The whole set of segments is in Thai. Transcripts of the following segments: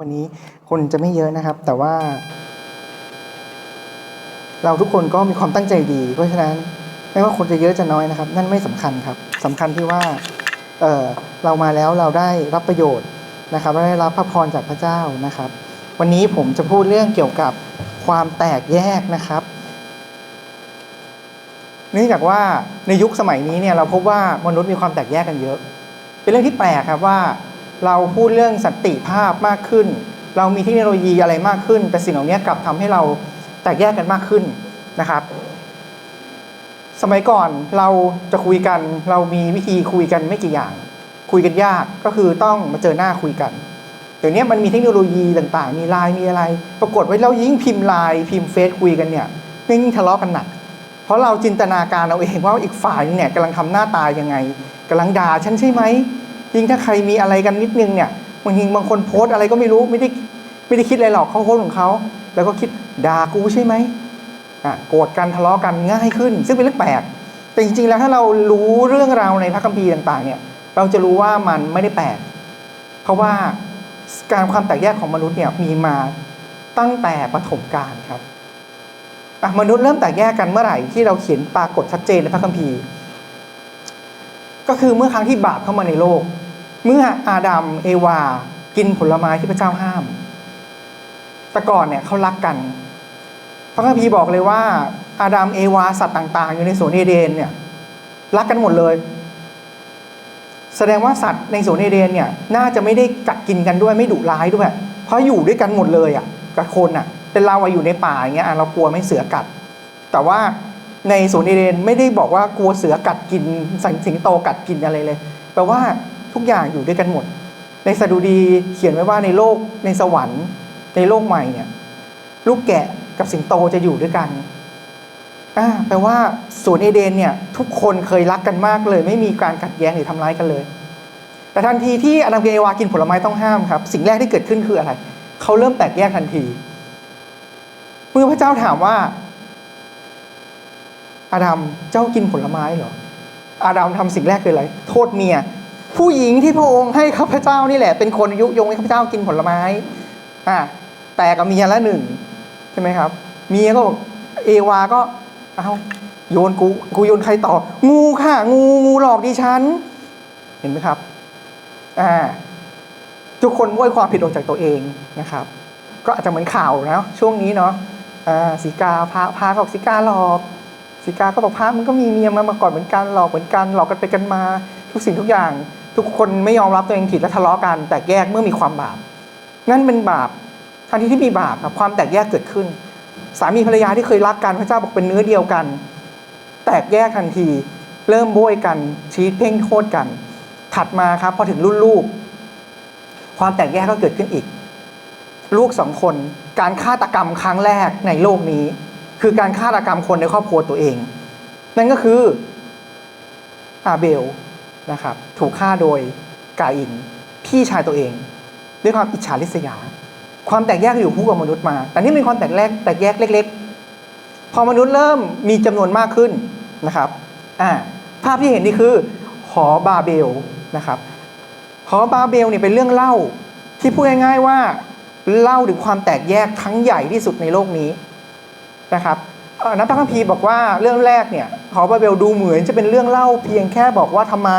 วันนี้คนจะไม่เยอะนะครับ แต่ว่า เราทุกคนก็มีความตั้งใจดี เพราะฉะนั้นไม่ว่าคนจะเยอะจะน้อยนะครับ นั่นไม่สำคัญครับสำคัญที่ว่าเออเรามาแล้วเราได้รับประโยชน์นะครับได้รับพระพรจากพระเจ้านะครับ วันนี้ผมจะพูดเรื่องเกี่ยวกับความแตกแยกนะครับเนื่องจากว่าในยุคสมัยนี้เนี่ยเราพบว่ามนุษย์มีความแตกแยกกันเยอะ เป็นเรื่องที่แปลกครับว่า เราพูดเรื่องสันติภาพมากขึ้น เรามีเทคโนโลยีอะไรมากขึ้น แต่สิ่งเหล่านี้กลับทำให้เราแตกแยกกันมากขึ้นนะครับ สมัยก่อนเราจะคุยกันเรามีวิธีคุยกันไม่กี่อย่าง คุยกันยากก็คือต้องมาเจอหน้าคุยกันเดี๋ยวนี้มันมีเทคโนโลยีต่างๆ มีไลน์มีอะไร ปรากฏว่าเรายิ่งพิมพ์ไลน์พิมพ์เฟซคุยกันเนี่ยยิ่งทะเลาะกันหนัก เพราะเราจินตนาการเอาเองว่าอีกฝ่ายนึงเนี่ยกำลังทำหน้าตายังไงกำลังด่าฉันใช่ไหม ยิ่งถ้าใครมีอะไรกันนิดนึงเนี่ยบางทีบางคนโพสต์อะไรก็ไม่รู้ไม่ได้ไม่ได้คิดอะไรหรอกเขาโพสของเขาแล้วก็คิดด่ากูใช่ไหมอะโกรธกันทะเลาะกันง่ายขึ้น ซึ่งเป็นเรื่องแปลกแต่จริงๆแล้วถ้าเรารู้เรื่องราวในพระคัมภีร์ต่างๆ เนี่ย เราจะรู้ว่ามันไม่ได้แปลกเพราะว่าการความแตกแยกของมนุษย์เนี่ยมีมาตั้งแต่ปฐมกาลครับอะมนุษย์เริ่มแตกแยกกันเมื่อไหร่ที่เราเขียนปรากฏชัดเจนในพระคัมภีร์ ก็คือเมื่อครั้งที่บาปเข้ามาในโลก เมื่ออาดัมเอวา กินผลไม้ที่พระเจ้าห้าม แต่ก่อนเนี่ยเขารักกัน พระคัมภีร์บอกเลยว่า อาดัมเอวาสัตว์ต่าง ๆ อยู่ในสวนเอเดนเนี่ยรักกันหมดเลย แสดงว่าสัตว์ในสวนเอเดนเนี่ย น่าจะไม่ได้กัดกินกันด้วยไม่ดุร้ายด้วย เพราะอยู่ด้วยกันหมดเลยอะกับคนอะ เป็นเราอยู่ในป่าอย่างเงี้ยเรากลัวไม่เสือกัด แต่ว่า ในสวนเอเดนไม่ได้บอกว่ากลัวเสือกัดกินสังสิงโตกัดกินอะไรเลยแปลว่าทุกอย่างอยู่ด้วยกันหมด ในสดุดีเขียนไว้ว่าในโลกในสวรรค์ ในโลกใหม่เนี่ยลูกแกะกับสิงโตจะอยู่ด้วยกันอ่าแปลว่าสวนเอเดนเนี่ยทุกคนเคยรักกันมากเลย ไม่มีการขัดแย้งหรือทำร้ายกันเลย แต่ทันทีที่อดัมกับเอวากินผลไม้ต้องห้ามครับ สิ่งแรกที่เกิดขึ้นคืออะไร เขาเริ่มแตกแยกทันที เมื่อพระเจ้าถามว่า อาดัมเจ้ากินผลไม้เหรอ อาดัมทำสิ่งแรกคืออะไร โทษเมีย ผู้หญิงที่พระองค์ให้ข้าพเจ้านี่แหละ เป็นคนยุยงให้ข้าพเจ้ากินผลไม้ อ่าแต่กับเมียละหนึ่งใช่ไหมครับ เมียก็บอกเอวาก็ เอาโยนกู กูโยนใครต่อ งูค่ะ งูงูหลอกดิฉัน เห็นไหมครับ อ่า ทุกคนม้ยความผิดออกจากตัวเองนะครับ ก็อาจจะเหมือนข่าวนะ ช่วงนี้เนาะ อ่าสีกาพาพาเขาบอกสีกาหลอก สีกาก็บอกพามันก็มีเมียมามาก่อนเหมือนกันหลอกเหมือนกันหลอกกันไปกันมา ทุกสิ่งทุกอย่าง ทุกคนไม่ยอมรับตัวเองผิดและทะเลาะกัน แตกแยกเมื่อมีความบาป นั่นเป็นบาปทันทีที่มีบาปครับความแตกแยกเกิดขึ้น สามีภรรยาที่เคยรักกันพระเจ้าบอกเป็นเนื้อเดียวกัน แตกแยกทันที เริ่มโบยกันชี้เพ่งโทษกัน ถัดมาครับพอถึงรุ่นลูก ความแตกแยกก็เกิดขึ้นอีก ลูกสองคนการฆาตกรรมครั้งแรกในโลกนี้ คือการฆาตกรรมคนในครอบครัวตัวเอง นั่นก็คืออาเบลนะครับ ถูกฆ่าโดยกาอินพี่ชายตัวเอง ด้วยความอิจฉาริษยา ความแตกแยกอยู่คู่กับมนุษย์มา แต่นี่เป็นความแตกแยกแตกแยกเล็ก ๆ พอมนุษย์เริ่มมีจำนวนมากขึ้นนะครับอ่าภาพที่เห็นนี่คือหอบาเบลนะครับหอบาเบลเนี่ยเป็นเรื่องเล่าที่พูดง่ายๆว่าเล่าถึงความแตกแยกทั้งใหญ่ที่สุดในโลกนี้ นะครับนักพระคัมภีร์บอกว่าเรื่องแรกเนี่ยหอบาเบลดูเหมือนจะเป็นเรื่องเล่าเพียงแค่บอกว่าทำไม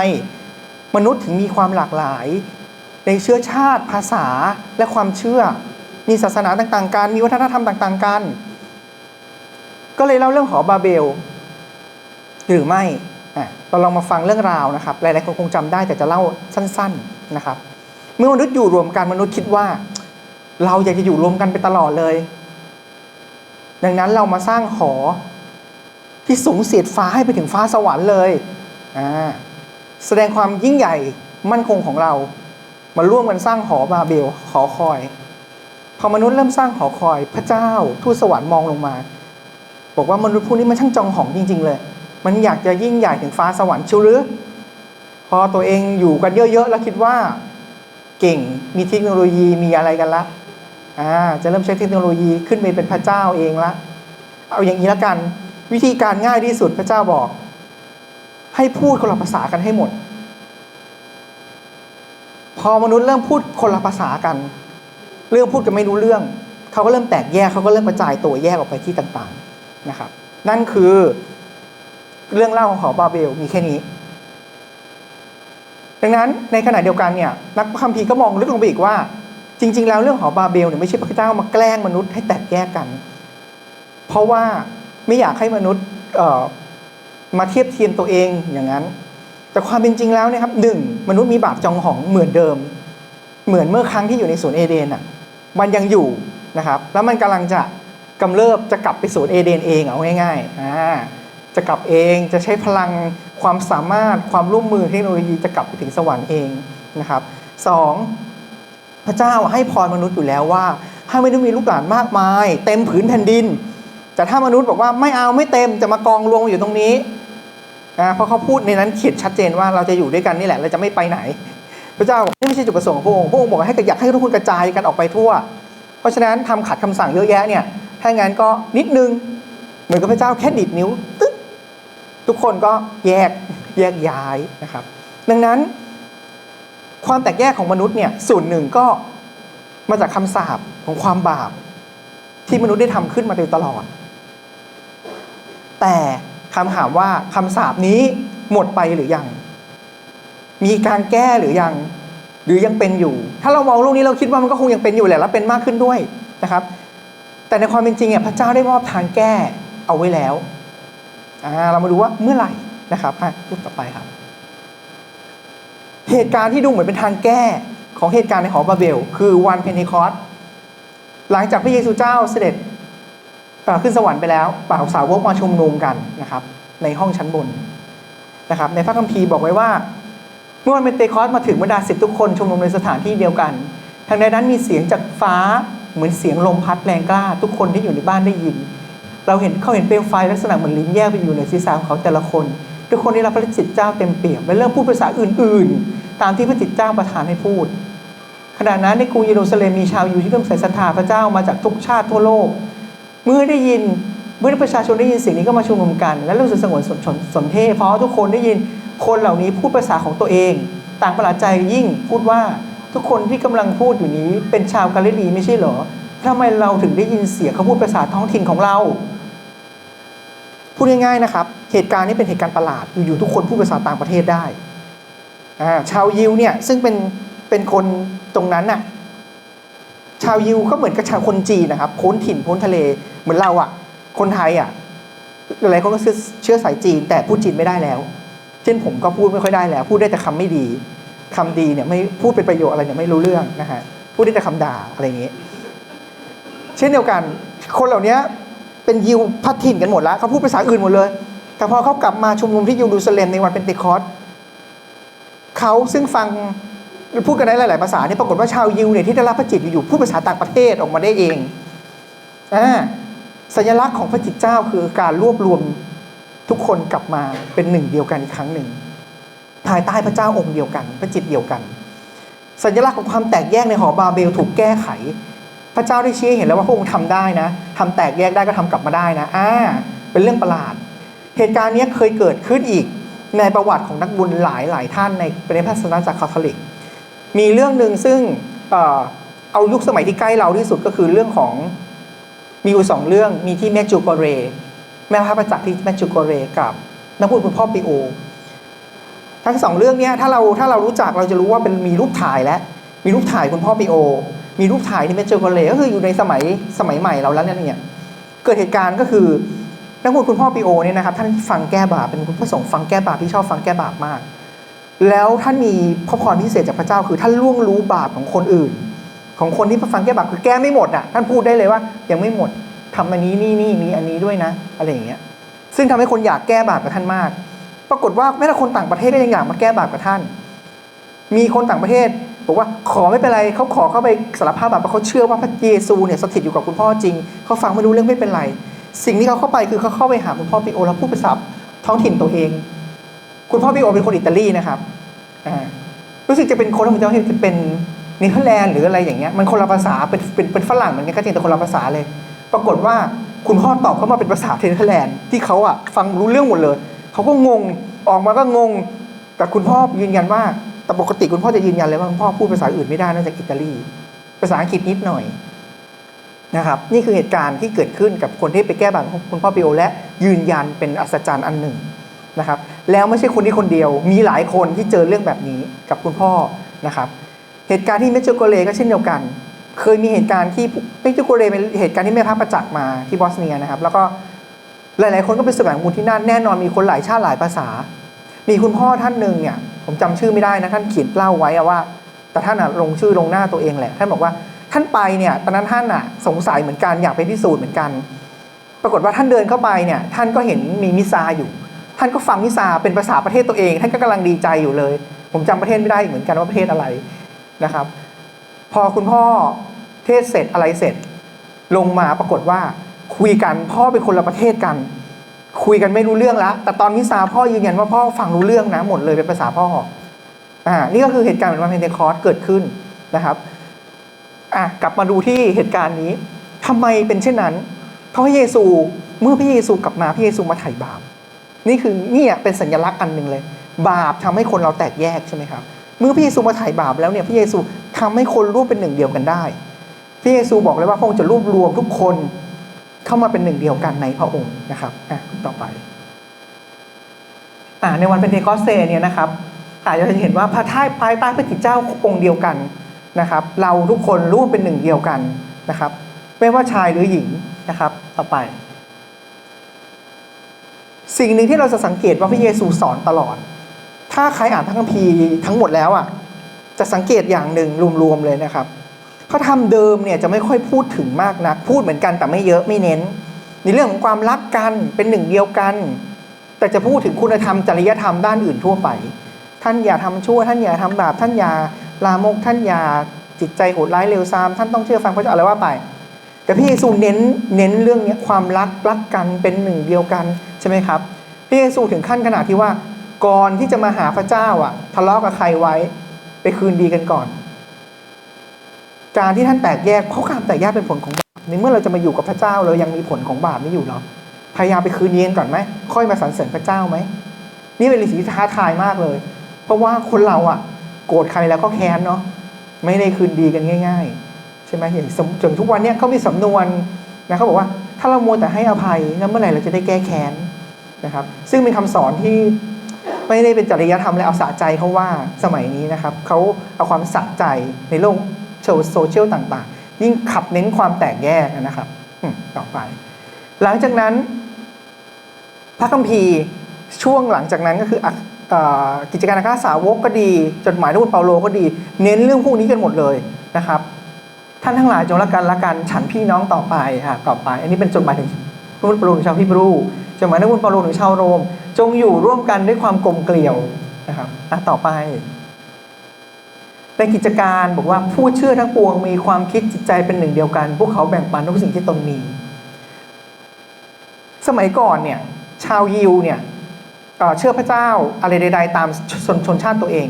มนุษย์ถึงมีความหลากหลาย ในเชื้อชาติภาษาและความเชื่อ มีศาสนาต่างๆ กันมีวัฒนธรรมต่างๆ กัน ก็เลยเล่าเรื่องหอบาเบล หรือไม่เราลองมาฟังเรื่องราวนะครับ หลายๆคนคงจำได้แต่จะเล่าสั้น ๆนะครับ เมื่อมนุษย์อยู่รวมกันมนุษย์คิดว่า เราอยากจะอยู่รวมกันไปตลอดเลย ดังนั้นเรามาสร้างหอที่สูงเสียดฟ้าให้ไปถึงฟ้าสวรรค์เลยแสดงความยิ่งใหญ่มั่นคงของเรา มาร่วมกันสร้างหอบาเบลหอคอย พอมนุษย์เริ่มสร้างหอคอย พระเจ้าทูตสวรรค์มองลงมา บอกว่ามนุษย์พวกนี้มันช่างจองหองจริง ๆ เลย มันอยากจะยิ่งใหญ่ถึงฟ้าสวรรค์ชิวหรือ พอตัวเองอยู่กันเยอะๆแล้วคิดว่า เก่งมีเทคโนโลยีมีอะไรกันละ อ่าจะเริ่มใช้เทคโนโลยีขึ้นไปเป็นพระเจ้าเองละ เอาอย่างนี้ละกัน วิธีการง่ายที่สุดพระเจ้าบอก ให้พูดคนละภาษากันให้หมด พอมนุษย์เริ่มพูดคนละภาษากัน เรื่องพูดกันไม่รู้เรื่อง เขาก็เริ่มแตกแยกเขาก็เริ่มกระจายตัวแยกออกไปที่ต่างๆนะครับ นั่นคือเรื่องเล่าของหอบาเบลมีแค่นี้ ดังนั้นในขณะเดียวกันเนี่ยนักคัมภีร์ก็มองลึกลงไปอีกว่า จริง ๆ แล้วเรื่องหอบาเบลเนี่ยไม่ใช่พระเจ้ามาแกล้งมนุษย์ให้แตกแยกกัน เพราะว่าไม่อยากให้มนุษย์เอ่อมาเทียบเทียมตัวเองอย่างนั้น แต่ความเป็นจริงแล้วนะครับหนึ่งมนุษย์มีบาปจองหองเหมือนเดิม เหมือนเมื่อครั้งที่อยู่ในสวนเอเดนอะมันยังอยู่นะครับ แล้วมันกำลังจะกำเริบจะกลับไปสวนเอเดนเองเอาง่ายๆอ่าจะกลับเองจะใช้พลังความสามารถความร่วมมือเทคโนโลยีจะกลับไปถึงสวรรค์เองนะครับสอง พระเจ้าให้พรมนุษย์อยู่แล้วว่าให้ไม่ได้มีลูกหลานมากมาย เต็มผืนแผ่นดิน แต่ถ้ามนุษย์บอกว่าไม่เอาไม่เต็มจะมากองรวมอยู่ตรงนี้นะเพราะเขาพูดในนั้นเขียนชัดเจนว่าเราจะอยู่ด้วยกันนี่แหละเราจะไม่ไปไหน พระเจ้าบอกนี่ไม่ใช่จุดประสงค์ของพระองค์พระองค์บอกให้อยากให้ทุกคนกระจายกันออกไปทั่ว เพราะฉะนั้นทำขัดคำสั่งเยอะแยะเนี่ยถ้างั้นก็นิดนึงเหมือนกับพระเจ้าแค่ดิดนิ้วตึ๊กทุกคนก็แยกแยกย้ายนะครับ ดังนั้น ความแตกแยกของมนุษย์เนี่ยส่วนหนึ่งก็มาจากคำสาปของความบาป ที่มนุษย์ได้ทำขึ้นมาโดยตลอด แต่คำถามว่าคำสาปนี้หมดไปหรือยัง มีการแก้หรือยัง หรือยังเป็นอยู่ ถ้าเรามองโลกนี้เราคิดว่ามันก็คงยังเป็นอยู่แหละแล้วเป็นมากขึ้นด้วยนะครับ แต่ในความเป็นจริงเนี่ยพระเจ้าได้มอบทางแก้เอาไว้แล้วอ่าเรามาดูว่าเมื่อไหร่นะครับรูปต่อไปครับ เหตุการณ์ที่ดูเหมือนเป็นทางแก้ของเหตุการณ์ในหอบาเบล คือวันเพนทีคอสหลังจากพระเยซูเจ้าเสด็จเอ่อขึ้นสวรรค์ไปแล้วป่าวสาวกมาชุมนุมกันนะครับ ในห้องชั้นบนนะครับ ในพระคัมภีร์บอกไว้ว่า เมื่อวันเป็นเตคอสมาถึงบรรดาศิษย์ทุกคนชุมนุมในสถานที่เดียวกัน ทางใดนั้นมีเสียงจากฟ้าเหมือนเสียงลมพัดแรงกล้า ทุกคนที่อยู่ในบ้านได้ยิน เราเห็นเขาเห็นเปลวไฟลักษณะเหมือนลิ้นแยกไปอยู่ในศีรษะของเขาแต่ละคน ทุกคนได้รับพระจิตเจ้าเต็มเปี่ยมและเริ่มพูดภาษาอื่นๆ ตามที่พระจิตเจ้าประทานให้พูด ขณะนั้นในกรุงเยรูซาเล็มมีชาวยิวที่เริ่มใส่ศรัทธาพระเจ้ามาจากทุกชาติทั่วโลก เมื่อได้ยินเมื่อประชาชนได้ยินสิ่งนี้ก็มาชุมนุมกัน และรู้สึกสงวนสนสนสนเทเพราะทุกคนได้ยินคนเหล่านี้พูดภาษาของตัวเอง ต่างประหลาดใจยิ่งพูดว่าทุกคนที่กำลังพูดอยู่นี้เป็นชาวกาลิลีไม่ใช่เหรอทำไมเราถึงได้ยินเสียงเขาพูดภาษาท้องถิ่นของเราพูดง่ายๆนะครับ เหตุการณ์นี้เป็นเหตุการณ์ประหลาดอยู่ๆทุกคนพูดภาษาต่างประเทศได้ ชาวยิวเนี่ยซึ่งเป็นเป็นคนตรงนั้นน่ะชาวยิวก็เหมือนกับชาวคนจีนนะครับพ้นถิ่นพ้นทะเลเหมือนเราอะ คนไทยอะหลายคนก็เชื้อสายจีน แต่พูดจีนไม่ได้แล้ว เช่นผมก็พูดไม่ค่อยได้แล้ว พูดได้แต่คำไม่ดีคำดีเนี่ยไม่พูดเป็นประโยชน์อะไรเนี่ยไม่รู้เรื่องนะฮะพูดได้แต่คำด่าอะไรอย่างเงี้ เช่นเดียวกัน คนเหล่านี้เป็นยิวพัดถิ่นกันหมดแล้วเขาพูดภาษาอื่นหมดเลย แต่พอเขากลับมาชุมนุมที่เยรูซาเลมในวันเป็นติคอส เขาซึ่งฟังพูดกันได้หลาย ๆ ภาษาเนี่ยปรากฏว่าชาวยิวเนี่ยที่ได้รับพระจิตอยู่ๆพูดภาษาต่างประเทศออกมาได้เองอ่าสัญลักษณ์ของพระจิตเจ้าคือการรวบรวมทุกคนกลับมาเป็นหนึ่งเดียวกันอีกครั้งหนึ่ง ภายใต้พระเจ้าองค์เดียวกัน พระจิตเดียวกัน สัญลักษณ์ของความแตกแยกในหอบาเบลถูกแก้ไข พระเจ้าได้ชี้เห็นแล้วว่าพระองค์ทำได้นะทำแตกแยกได้ก็ทำกลับมาได้นะอ่าเป็นเรื่องประหลาด เหตุการณ์นี้เคยเกิดขึ้นอีก ในประวัติของนักบุญหลายหลายท่านในในพระศาสนาจักคาทอลิก มีเรื่องหนึ่งซึ่งเอายุคสมัยที่ใกล้เราที่สุดก็คือเรื่องของมีอยู่สองเรื่องมีที่แมจูโกเร แม่พระประจักษ์ที่แมจูโกเรกับนักพูดคุณพ่อปิโอทั้งสองเรื่องเนี้ยถ้าเราถ้าเรารู้จักเราจะรู้ว่าเป็นมีรูปถ่ายแล้วมีรูปถ่ายคุณพ่อปิโอ มีรูปถ่ายที่แมจูโกเรก็คืออยู่ในสมัยสมัยใหม่เราแล้วเนี่ยเกิดเหตุการณ์ก็คือ นักพูดคุณพ่อปิโอเนี่ยนะครับท่านฟังแก้บาปเป็นคุณพระสงฆ์ฟังแก้บาปที่ชอบฟังแก้บาปมาก แล้วท่านมีพระพรพิเศษจากพระเจ้าคือท่านล่วงรู้บาปของคนอื่น ของคนที่ฟังแก้บาปคือแก้ไม่หมดอะท่านพูดได้เลยว่ายังไม่หมดทำอันนี้นี่นี่มีอันนี้ด้วยนะ อะไรอย่างเงี้ยซึ่งทำให้คนอยากแก้บาปกับท่านมาก ปรากฏว่าแม้แต่คนต่างประเทศก็ยังอยากมาแก้บาปกับท่าน มีคนต่างประเทศบอกว่าขอไม่เป็นไรเขาขอเข้าไปสารภาพบาปเพราะเขาเชื่อว่าพระเยซูเนี่ยสถิตอยู่กับคุณพ่อจริงเขาฟังไม่รู้เรื่องไม่เป็นไร สิ่งที่เขาเข้าไปคือเขาเข้าไปหาคุณพ่อปิโอแล้วพูดภาษาท้องถิ่นตัวเอง คุณพ่อปิโอเป็นคนอิตาลีนะครับรู้สึกจะเป็นคนที่ผมจำไม่ผิดจะเป็นเนเธอร์แลนด์หรืออะไรอย่างเงี้ยมันคนละภาษาเป็นเป็นเป็นฝรั่งเหมือนกันก็จริงแต่คนละภาษาเลย ปรากฏว่าคุณพ่อตอบเข้ามาเป็นภาษาเนเธอร์แลนด์ที่เขาอะฟังรู้เรื่องหมดเลยเขาก็งงออกมาก็งง แต่คุณพ่อยืนยันว่าแต่ปกติคุณพ่อจะยืนยันเลยว่าคุณพ่อพูดภาษาอื่นไม่ได้นอกจากอิตาลี ภาษาอังกฤษนิดหน่อย นะครับนี่คือเหตุการณ์ที่เกิดขึ้นกับคนที่ไปแก้บาปของคุณพ่อปิโอและยืนยันเป็นอัศจรรย์อันหนึ่งนะครับแล้วไม่ใช่คนที่คนเดียว มีหลายคนที่เจอเรื่องแบบนี้กับคุณพ่อนะครับเหตุการณ์ที่เมจูโกเลก็เช่นเดียวกัน เคยมีเหตุการณ์ที่เมจูโกเลเป็นเหตุการณ์ที่แม่พระประจักษ์มาที่บอสเนียนะครับแล้วก็หลาย ๆ คนก็ไปแสวงบุญที่นั่นแน่นอนมีคนหลายชาติหลายภาษา มีคุณพ่อท่านหนึ่งเนี่ยผมจำชื่อไม่ได้นะท่านเขียนเล่าไว้ว่า แต่ท่านลงชื่อลงหน้าตัวเองแหละ ท่านบอกว่า ท่านไปเนี่ยตอนนั้นท่านอะสงสัยเหมือนกันอยากไปพิสูจน์เหมือนกัน ปรากฏว่าท่านเดินเข้าไปเนี่ยท่านก็เห็นมีมิซาอยู่ ท่านก็ฟังมิซาเป็นภาษาประเทศตัวเอง ท่านก็กำลังดีใจอยู่เลย ผมจำประเทศไม่ได้เหมือนกันว่าประเทศอะไรนะครับ พอคุณพ่อเทศเสร็จอะไรเสร็จ ลงมาปรากฏว่าคุยกันพ่อเป็นคนละประเทศกัน คุยกันไม่รู้เรื่องล้วแต่ตอนมิซาพ่อยืนยันว่าพ่อฟังรู้เรื่องนะหมดเลยเป็นภาษาพ่ออ่านี่ก็คือเหตุการณ์เหมือนวันเพนเทคอสเกิดขึ้นนะครับ อะกลับมาดูที่เหตุการณ์นี้ทำไมเป็นเช่นนั้น เพราะพระเยซูเมื่อพระเยซูกลับมาพระเยซูมาไถ่บาป นี่คือเนี่ยเป็นสัญลักษณ์อันหนึ่งเลย บาปทำให้คนเราแตกแยกใช่ไหมครับเมื่อพระเยซูมาไถ่บาปแล้วเนี่ยพระเยซูทำให้คนร่วมเป็นหนึ่งเดียวกันได้พระเยซูบอกเลยว่าพระองค์จะรวบรวมทุกคนเข้ามาเป็นหนึ่งเดียวกันในพระองค์นะครับอะต่อไปอ่าในวันเป็นเทคอสเซเนี่ยนะครับอาจจะเห็นว่าพระท่ายภายใต้พระกิจเจ้าองค์เดียวกัน นะครับ เราทุกคนร่วมเป็นหนึ่งเดียวกันนะครับ ไม่ว่าชายหรือหญิงนะครับ ต่อไป สิ่งหนึ่งที่เราจะสังเกตว่าพระเยซูสอนตลอด ถ้าใครอ่านพระคัมภีร์ทั้งหมดแล้วอะจะสังเกตอย่างหนึ่งรวมๆเลยนะครับพระธรรมเดิมเนี่ยจะไม่ค่อยพูดถึงมากนัก พูดเหมือนกันแต่ไม่เยอะไม่เน้น ในเรื่องของความรักกันเป็นหนึ่งเดียวกัน แต่จะพูดถึงคุณธรรมจริยธรรมด้านอื่นทั่วไป ท่านอย่าทำชั่ว ท่านอย่าทำบาปท่านอย่า ลามกท่านอย่าจิตใจโหดร้ายเร็วซามท่านต้องเชื่อฟังพระเจ้าอะไรว่าไป แต่พระเยซูเน้นเน้นเรื่องนี้ความรักรักกันเป็นหนึ่งเดียวกันใช่ไหมครับพระเยซูถึงขั้นขนาดที่ว่าก่อนที่จะมาหาพระเจ้าอะทะเลาะกับใครไว้ ไปคืนดีกันก่อน การที่ท่านแตกแยกเพราะการแตกแยกเป็นผลของบาปในเมื่อเราจะมาอยู่กับพระเจ้าเรายังมีผลของบาปนี้อยู่เนาะพยายามไปคืนดีกันก่อนไหมค่อยมาสรรเสริญพระเจ้าไหมนี่เป็นสิ่งที่ท้าทายมากเลย เพราะว่าคนเราอะ โกรธใครแล้วก็แค้นเนาะไม่ได้คืนดีกันง่าย ๆ ใช่ไหมอย่างจนทุกวันเนี้ยเขามีสำนวนนะเขาบอกว่าถ้าเรามัวแต่ให้อภัยแล้วเมื่อไหร่เราจะได้แก้แค้นนะครับ ซึ่งเป็นคำสอนที่ไม่ได้เป็นจริยธรรมและเอาสะใจเขาว่าสมัยนี้นะครับเขาเอาความสะใจในโลกโซเชียลต่างๆ ยิ่งขับเน้นความแตกแยกนะครับต่อไป หลังจากนั้น พระคัมภีร์ช่วงหลังจากนั้นก็คือ กิจการอาคาสาวกก็ดี จดหมายทูตเปาโลก็ดี เน้นเรื่องพวกนี้กันหมดเลยนะครับ ท่านทั้งหลายจงรักกันละกันฉันพี่น้องต่อไปค่ะต่อไป อันนี้เป็นจดหมายถึงทูตเปาโลถึงชาวฮิบรูจดหมายทูตเปาโลถึงชาวโรม จงอยู่ร่วมกันด้วยความกลมเกลียวนะครับต่อไปในกิจการบอกว่าผู้เชื่อทั้งปวงมีความคิดจิตใจเป็นหนึ่งเดียวกัน พวกเขาแบ่งปันทุกสิ่งที่ตนมี สมัยก่อนเนี่ยชาวยิวเนี่ย เอ่อเชื่อพระเจ้าอะไรใด ๆ ตามชนชนชาติตัวเอง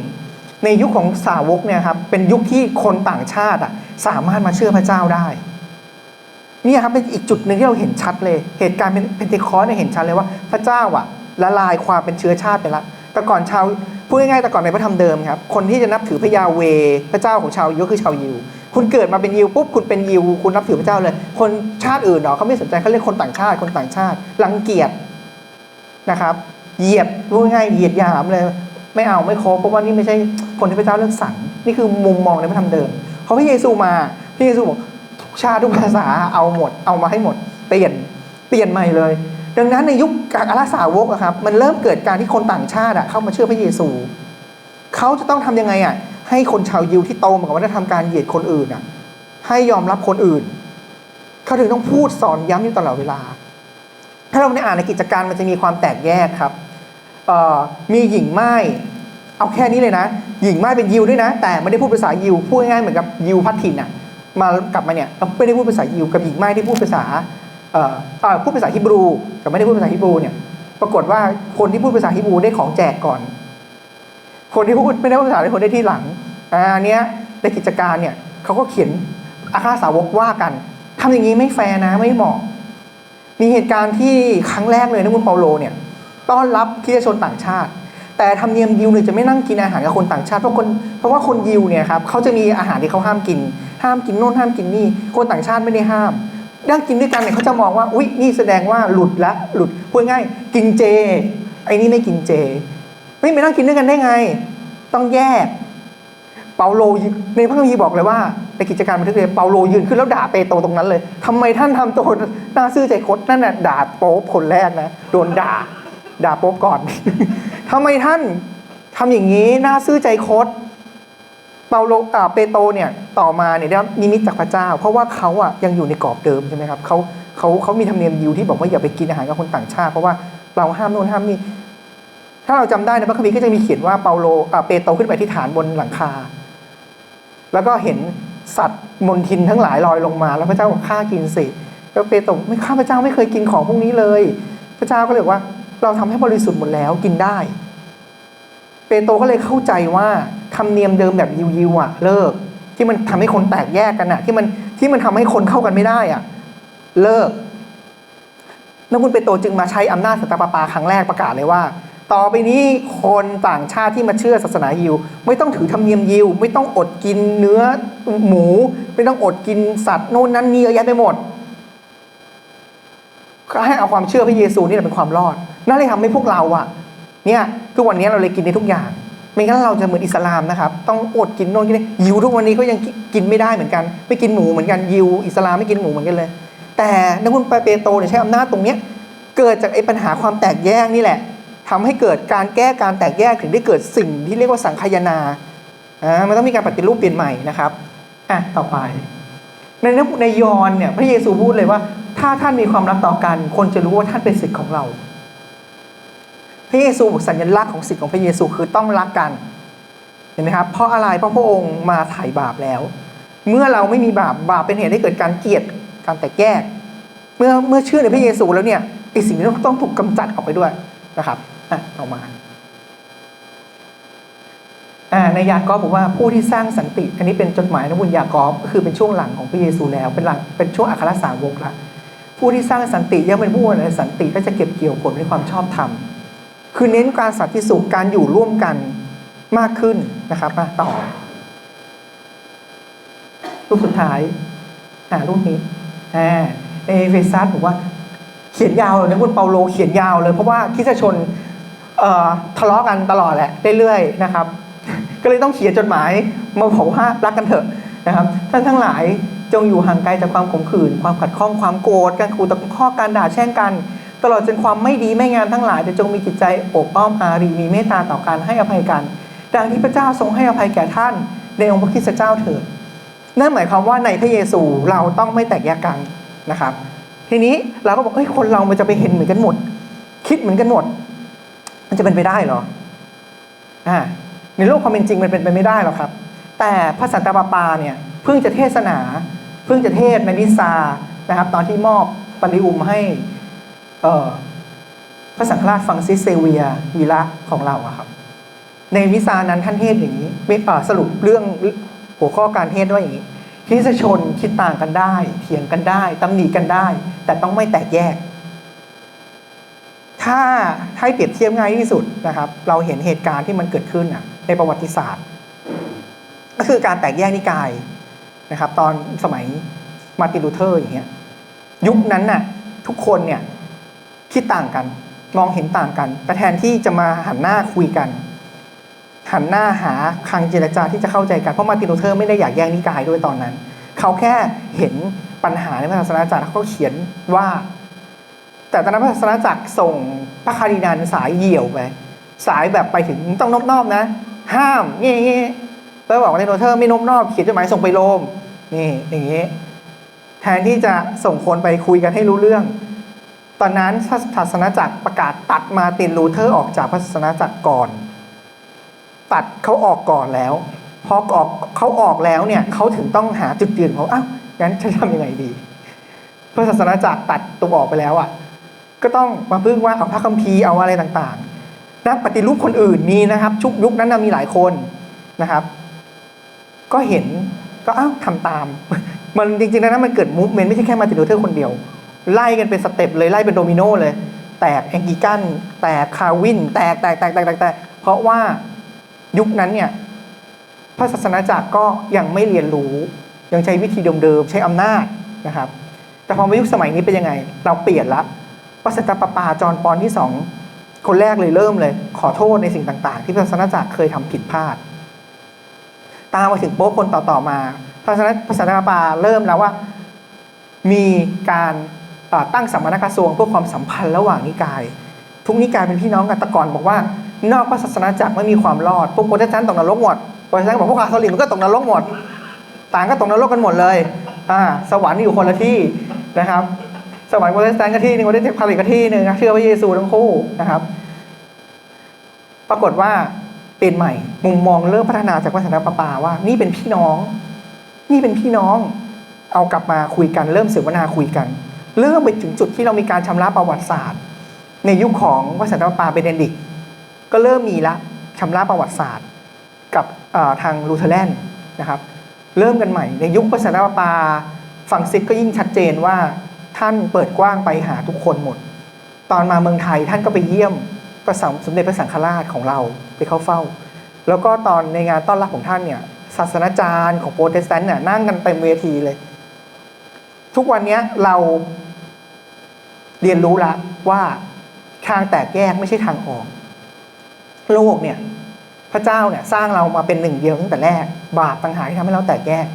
ในยุคของสาวกเนี่ยครับเป็นยุคที่คนต่างชาติอะสามารถมาเชื่อพระเจ้าได้เนี่ยครับเป็นอีกจุดหนึ่งที่เราเห็นชัดเลย เหตุการณ์เป็นเทคอสเนี่ยเห็นชัดเลยว่าพระเจ้าอะละลายความเป็นเชื้อชาติไปละแต่ก่อนชาวพูดง่ายๆแต่ก่อนในพระธรรมเดิมครับคนที่จะนับถือพระยาเว พระเจ้าของชาวยิวคือชาวยิว คุณเกิดมาเป็นยิวปุ๊บคุณเป็นยิว คุณนับถือพระเจ้าเลย คนชาติอื่นเนาะเขาไม่สนใจเขาเรียกคนต่างชาติคนต่างชาติรังเกียจนะครับ เหยียดพูดง่ายๆเหยียดหยามเลยไม่เอาไม่คบเพราะว่านี่ไม่ใช่คนที่พระเจ้าเลือกสรรนี่คือมุมมองในพระธรรมเดิมพอพระเยซูมาพระเยซูบอกทุกชาติทุกภาษาเอาหมด เอามาให้หมด เปลี่ยนเปลี่ยนใหม่เลย ดังนั้นในยุคกอาราสาวกอะครับ มันเริ่มเกิดการที่คนต่างชาติอะเข้ามาเชื่อพระเยซูเขาจะต้องทำยังไงอะให้คนชาวยิวที่โตมากับวัฒนธรรมการเหยียดคนอื่นอะให้ยอมรับคนอื่นเขาถึงต้องพูดสอนย้ำอยู่ตลอดเวลา ถ้าเราได้อ่านในกิจการมันจะมีความแตกแยกครับมีหญิงไม้เอาแค่นี้เลยนะ หญิงไม้เป็นยิวด้วยนะ แต่ไม่ได้พูดภาษายิวพูดง่ายๆเหมือนกับยิวพัดถิ่นอะมากลับมาเนี่ยไม่ได้พูดภาษายิวกับหญิงไม้ที่พูดภาษาเอ่อพูดภาษาฮิบรูกับไม่ได้พูดภาษาฮิบรูเนี่ยปรากฏว่าคนที่พูดภาษาฮิบรูได้ของแจกก่อน คนที่พูดไม่ได้พูดภาษาเป็นคนได้ที่หลังอันเนี้ยในกิจการเนี่ยเขาก็เขียนอาคาสาวกว่ากันทำอย่างนี้ไม่แฟร์นะไม่เหมาะ มีเหตุการณ์ที่ครั้งแรกเลยนะคุณเปาโลเนี่ยต้อนรับคริสชนต่างชาติ แต่ธรรมเนียมยิวเนี่ยจะไม่นั่งกินอาหารกับคนต่างชาติเพราะคนเพราะว่าคนยิวเนี่ยครับเขาจะมีอาหารที่เขาห้ามกิน ห้ามกินโน่นห้ามกินนี่คนต่างชาติไม่ได้ห้ามนั่งกินด้วยกันเนี่ยเขาจะมองว่าอุ๊ยนี่แสดงว่าหลุดละหลุดพูดง่ายกินเจไอ้นี่ไม่กินเจไม่ไปนั่งกินด้วยกันได้ไง ต้องแยก เปาโลในพระคัมภีร์บอกเลยว่าในกิจการบันทึกเลยเปาโลยืนขึ้นแล้วด่าเปโตรตรงนั้นเลยทำไมท่านทำตัวหน้าซื่อใจคดนั่นน่ะด่าโป๊ปคนแรกนะโดนด่าด่าโป๊ปก่อนทำไมท่านทำอย่างนี้หน้าซื่อใจคดเปาโลอ่าเปโตรเนี่ยต่อมาเนี่ยได้รับนิมิตจากพระเจ้า เพราะว่าเขาอะยังอยู่ในกรอบเดิมใช่ไหมครับเขาเขาเขามีธรรมเนียมยิวที่บอกว่าอย่าไปกินอาหารกับคนต่างชาติ เพราะว่าเราห้ามโน่นห้ามนี่ถ้าเราจำได้ในพระคัมภีร์ก็จะมีเขียนว่าเปาโลอ่าเปโตรขึ้นไปที่ฐานบนหลังคา แล้วก็เห็นสัตว์มนทินทั้งหลายลอยลงมา แล้วพระเจ้าบอกฆ่ากินสิแล้วเปโตรไม่ข้าพระเจ้าไม่เคยกินของพวกนี้เลย พระเจ้าก็เลยว่า เราทำให้บริสุทธิ์หมดแล้วกินได้ เปโตรก็เลยเข้าใจว่าธรรมเนียมเดิมแบบยิวยิวๆอะเลิก ที่มันทำให้คนแตกแยกกันอะ ที่มันที่มันทำให้คนเข้ากันไม่ได้อะ เลิกนักบุญเปโตรจึงมาใช้อำนาจสัตตปาปาครั้งแรกประกาศเลยว่า ต่อไปนี้คนต่างชาติที่มาเชื่อศาสนายิว ไม่ต้องถือธรรมเนียมยิว ไม่ต้องอดกินเนื้อหมู ไม่ต้องอดกินสัตว์โน่นนั้นนี่เยอะแยะไปหมดก็ให้เอาความเชื่อพระเยซูนี่แหละเป็นความรอดนั่นเลยทำให้พวกเราอะเนี่ยทุกวันนี้เราเลยกินได้ทุกอย่าง ไม่งั้นเราจะเหมือนอิสลามนะครับ ต้องอดกินโน่นกินนี่ยิวทุกวันนี้ก็ยังกินไม่ได้เหมือนกัน ไม่กินหมูเหมือนกันยิวอิสลามไม่กินหมูเหมือนกันเลย แต่นักบุญเปโตเนี่ยใช้อำนาจตรงเนี้ยเกิดจากไอ้ปัญหาความแตกแยกนี่แหละ ทำให้เกิดการแก้การแตกแยกถึงได้เกิดสิ่งที่เรียกว่าสังคายนาอ่ามันต้องมีการปฏิรูปเปลี่ยนใหม่นะครับอะต่อไป ในในยอห์นเนี่ยพระเยซูพูดเลยว่า ถ้าท่านมีความรักต่อกัน คนจะรู้ว่าท่านเป็นศิษย์ของเรา พระเยซูบอกสัญลักษณ์ของศิษย์ของพระเยซูคือต้องรักกันเห็นไหมครับเพราะอะไรเพราะพระองค์มาไถ่บาปแล้ว เมื่อเราไม่มีบาปบาปเป็นเหตุให้เกิดการเกลียดการแตกแยก เมื่อเมื่อเชื่อในพระเยซูแล้วเนี่ยไอสิ่งนี้ต้องต้องถูกกำจัดออกไปด้วยนะครับ ต่อมาในยากอบอกว่าผู้ที่สร้างสันติ อันนี้เป็นจดหมายนบุญยากอบก็คือเป็นช่วงหลังของพระเยซูแล้ว เป็นหลังเป็นช่วงอัครสาวกละผู้ที่สร้างสันติย่อมเป็นผู้ในสันติก็จะเก็บเกี่ยวผลในความชอบธรรมคือเน้นการสันติสุขการอยู่ร่วมกันมากขึ้นนะครับมาต่อรูปสุดท้ายอ่ารูปนี้อ่าในเอเฟซัสบอกว่าเขียนยาวเลยนะคุณเปาโลเขียนยาวเลยเพราะว่าคิสชน ทะเลาะกันตลอดแหละเรื่อยๆนะครับ ก็เลยต้องเขียนจดหมายมาบอกว่ารักกันเถอะนะครับ ท่านทั้งหลายจงอยู่ห่างไกลจากความขมขื่นความขัดข้องความโกรธการขู่ตะข้อการด่าแช่งกัน ตลอดจนความไม่ดีไม่งามทั้งหลายแต่จงมีจิตใจอบอ้อมอารีมีเมตตาต่อกันให้อภัยกัน ดังที่พระเจ้าทรงให้อภัยแก่ท่านในองค์พระคริสตเจ้าเถิดนั่นหมายความว่าในพระเยซูเราต้องไม่แตกแยกกันนะครับ ทีนี้เราก็บอกเฮ้ยคนเรามันจะไปเห็นเหมือนกันหมด คิดเหมือนกันหมด มันจะเป็นไปได้เหรออ่าในโลกความเป็นจริงมันเป็นไปไม่ได้หรอกครับ แต่พระสันตะปาปาเนี่ยเพิ่งจะเทศนา เพิ่งจะเทศในนิซานะครับ ตอนที่มอบปริอุมให้เออพระสังฆราชฟังซิสเซเวียวีระของเราอะครับ ในวิสานั้นท่านเทศอย่างนี้ไม่เอ่อสรุปเรื่องหัวข้อการเทศด้วยอย่างนี้คริสตชนคิดต่างกันได้ เถียงกันได้ตำหนิกันได้ แต่ต้องไม่แตกแยก ถ้าให้เปรียบเทียบง่ายที่สุดนะครับ เราเห็นเหตุการณ์ที่มันเกิดขึ้นในประวัติศาสตร์ ก็คือการแตกแยกนิกายนะครับ ตอนสมัยมาร์ตินลูเทอร์อย่างเงี้ยยุคนั้นน่ะทุกคนเนี่ยคิดต่างกัน มองเห็นต่างกัน แต่แทนที่จะมาหันหน้าคุยกัน หันหน้าหาคังเจรจาที่จะเข้าใจกันเพราะมาร์ตินลูเทอร์ไม่ได้อยากแยกนิกายด้วยตอนนั้น เขาแค่เห็นปัญหาในศาสนาจักรเขาก็เขียนว่า แต่ตอนนั้นพระศาสนาจักรส่งพระคารินันสายเหี่ยวไป สายแบบไปถึงต้องนอบนอบนะ ห้ามนี่อย่างงี้แล้วบอกว่าในโนเทอร์ไม่นอบนอบเขียนจดหมายส่งไปโรมนี่อย่างงี้ แทนที่จะส่งคนไปคุยกันให้รู้เรื่อง ตอนนั้นศาสนาจักรประกาศตัดมาตินลูเทอร์ออกจากพระศาสนาจักรก่อน ตัดเขาออกก่อนแล้วพอออกเขาออกแล้วเนี่ยเขาถึงต้องหาจุดยืนเของอ้าวงั้นจะทำยังไงดีพระศาสนาจักรตัดตัวออกไปแล้วอะ ก็ต้องมาพึ่งว่าเอาพระคัมภีร์เอาอะไรต่างๆนักปฏิรูปคนอื่นมีนะครับชุกยุคนั้นนะมีหลายคนนะครับ ก็เห็นก็อ้าวทำตาม มันจริงๆนะมันเกิดมูฟเมนต์ไม่ใช่แค่มาตินลูเทอร์คนเดียว ไล่กันเป็นสเต็ปเลยไล่เป็นโดมิโนเลย แตกแองกิกันแตกคาร์วินแตกแตกแตกแตกแตกแตกเพราะว่ายุคนั้นเนี่ยพระศาสนาจักรก็ยังไม่เรียนรู้ ยังใช้วิธีเดิมๆใช้อำนาจนะครับ แต่พอมายุคสมัยนี้เป็นยังไง เราเปลี่ยนละ พระสัตปปาจอนปอนที่สองคนแรกเลยเริ่มเลย ขอโทษในสิ่งต่าง ๆ ที่พระศาสนาจักรเคยทำผิดพลาด ตามมาถึงโป๊คนต่อๆมาพระศาสนาพระสันตปาปาเริ่มแล้วว่า มีการตั้งสัมมนกระทรวงเพื่อความสัมพันธ์ระหว่างนิกาย ทุกนิกายเป็นพี่น้องกันแต่ก่อนบอกว่า นอกพระศาสนาจักรไม่มีความรอดพวกโปรเตสแตนต์ตกนรกหมดโปรเตสแตนต์บอกพวกคาทอลิกมันก็ตกนรกหมด ต่างก็ตกนรกกันหมดเลยอ่าสวรรค์อยู่คนละที่นะครับ สวรรค์โปรเตสแตนต์ก็ที่หนึ่งโปรเตสแตนต์คาลิกก็ที่หนึ่งนะเชื่อพระเยซูทั้งคู่นะครับ ปรากฏว่าเปลี่ยนใหม่ มุมมองเริ่มพัฒนาจากพระสันตะปาปาว่า นี่เป็นพี่น้อง นี่เป็นพี่น้อง เอากลับมาคุยกัน เริ่มเสวนาคุยกัน เริ่มไปถึงจุดที่เรามีการชำระประวัติศาสตร์ ในยุคของพระสันตะปาปาเบเนดิก ก็เริ่มมีละชำระประวัติศาสตร์ กับทางลูเทอร์แลนนะครับ เริ่มกันใหม่ในยุคพระสันตะปาปาฝั่งซิกก็ยิ่งชัดเจนว่า ท่านเปิดกว้างไปหาทุกคนหมด ตอนมาเมืองไทยท่านก็ไปเยี่ยมพระสมเด็จพระสังฆราชของเราไปเข้าเฝ้า แล้วก็ตอนในงานต้อนรับของท่านเนี่ยศาสนาจารย์ของโปรเตสแตนต์เนี่ยนั่งกันเต็มเวทีเลย ทุกวันนี้เราเรียนรู้ละว่าทางแตกแยกไม่ใช่ทางออก โลกเนี่ย พระเจ้าเนี่ยสร้างเรามาเป็นหนึ่งเดียวตั้งแต่แรก บาปต่างหากที่ทำให้เราแตกแยก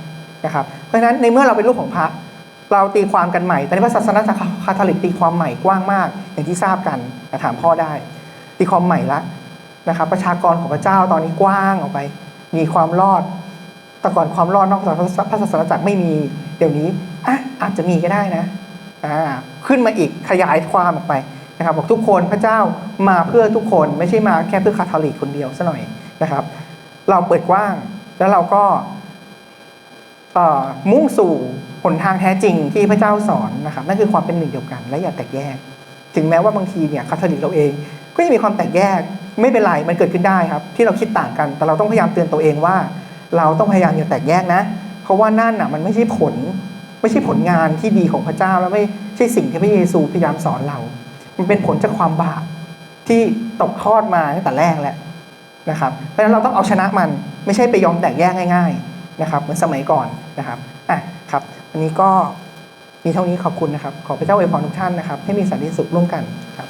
นะครับ เพราะฉะนั้นในเมื่อเราเป็นลูกของพระ เราตีความกันใหม่แต่ในพระศาสนาคาทอลิกตีความใหม่กว้างมาก อย่างที่ทราบกันถามพ่อได้ ตีความใหม่ละนะครับประชากรของพระเจ้าตอนนี้กว้างออกไป มีความรอดแต่ก่อนความรอดนอกจากพระศาสนาจักรไม่มีเดี๋ยวนี้อะอาจจะมีก็ได้นะอ่าขึ้นมาอีกขยายความออกไปนะครับบอกทุกคนพระเจ้ามาเพื่อทุกคนไม่ใช่มาแค่เพื่อคาทอลิกคนเดียวซะหน่อยนะครับ เราเปิดกว้างแล้วเราก็มุ่งสู่ นทางแท้จริงที่พระเจ้าสอนนะครับนั่นคือความเป็นหนึ่งเดียวกัน และอย่าแตกแยก ถึงแม้ว่าบางทีเนี่ยคาทอลิกเราเอง ก็ยังมีความแตกแยกไม่เป็นไรมันเกิดขึ้นได้ครับ ที่เราคิดต่างกัน แต่เราต้องพยายามเตือนตัวเองว่า เราต้องพยายามอย่าแตกแยกนะ เพราะว่านั่นน่ะมันไม่ใช่ผล ไม่ใช่ผลงานที่ดีของพระเจ้าแล้วไม่ใช่สิ่งที่พระเยซูพยายามสอนเรา มันเป็นผลจากความบาปที่ตกทอดมาตั้งแต่แรกแหละนะครับ เพราะฉะนั้นเราต้องเอาชนะมันไม่ใช่ไปยอมแตกแยกง่าย ๆนะครับ เหมือนสมัยก่อนนะครับอะครับ วันนี้ก็มีเท่านี้ขอบคุณนะครับ ขอพระเจ้าอวยพรทุกท่านนะครับ ให้มีสันติสุขร่วมกันครับ